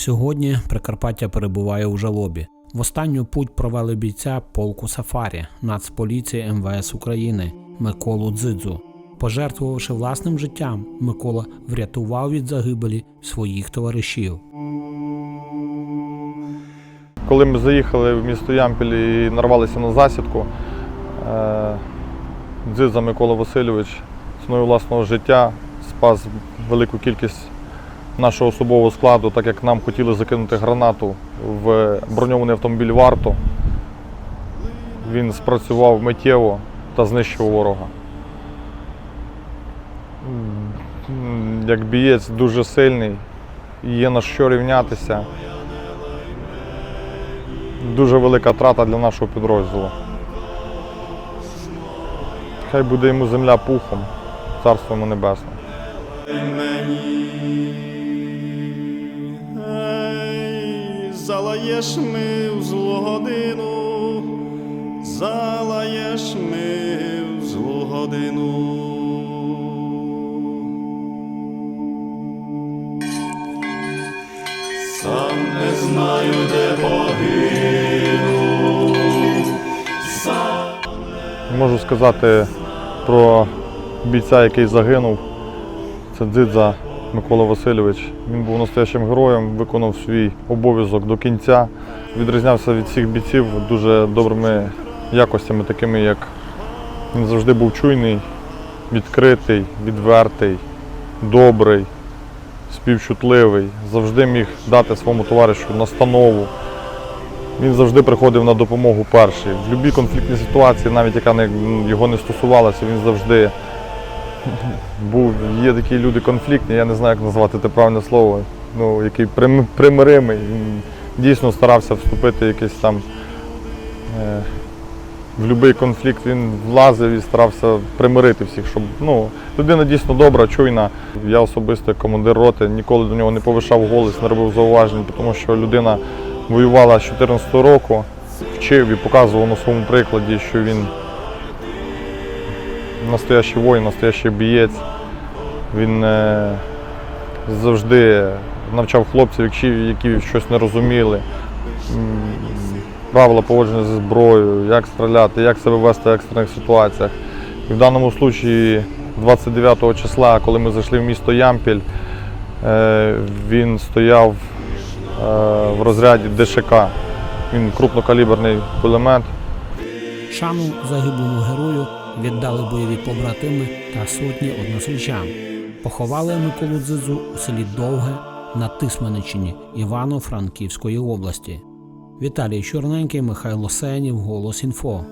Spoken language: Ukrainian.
Сьогодні Прикарпаття перебуває у жалобі. В останню путь провели бійця полку Сафарі Нацполіції МВС України Миколу Дзидзу. Пожертвувавши власним життям, Микола врятував від загибелі своїх товаришів. Коли ми заїхали в місто Ямпіль і нарвалися на засідку, е, Дзиза Микола Васильович ціною власного життя спас велику кількість нашого особового складу, так як нам хотіли закинути гранату в броньований автомобіль варто. Він спрацював миттєво та знищив ворога. Як бієць дуже сильний, є на що рівнятися дуже велика трата для нашого підрозділу. Хай буде йому земля пухом, царство йому небесне. Залаєш ми в злу годину, залаєш ми в злу годину. Сам не знаю, де погину. Можу сказати про бійця, який загинув. Це Дзидза Микола Васильович. Він був настоящим героєм, виконав свій обов'язок до кінця. Відрізнявся від всіх бійців дуже добрими якостями, такими як він завжди був чуйний, відкритий, відвертий, добрий, співчутливий, завжди міг дати своєму товаришу настанову. Він завжди приходив на допомогу перший. В будь-якій конфліктній ситуації, навіть яка його не стосувалася, він завжди був. Є такі люди конфліктні, я не знаю, як назвати те правильне слово, ну, який прим- примиримий. Він дійсно старався вступити якийсь там. Е, в будь-який конфлікт він влазив і старався примирити всіх, щоб ну, людина дійсно добра, чуйна. Я особисто, як командир роти, ніколи до нього не повишав голос, не робив зауважень, тому що людина воювала з 2014 року, вчив і показував на своєму прикладі, що він настоящий воїн, настоящий бієць. Він е, завжди навчав хлопців, які, щось не розуміли. Правила поводження зі зброєю, як стріляти, як себе вести в екстрених ситуаціях. І в даному випадку 29 числа, коли ми зайшли в місто Ямпіль, е, він стояв е, в розряді ДШК. Він крупнокаліберний кулемет. Шану загиблому герою віддали бойові побратими та сотні односельчан. Поховали Миколу Дзидзу у селі Довге на Тисменичині Івано-Франківської області. Віталій Чорненький, Михайло Сенів, Голос Інфо.